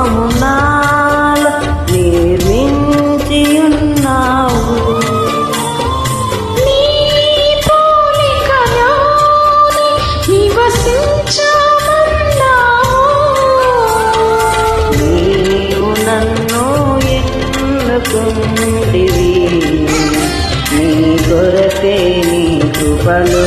లోకమునాల నిర్మించి ఉన్నావు నీవు నన్ను ఎన్నుకుండివి నీ కొరకే నీ కృపలో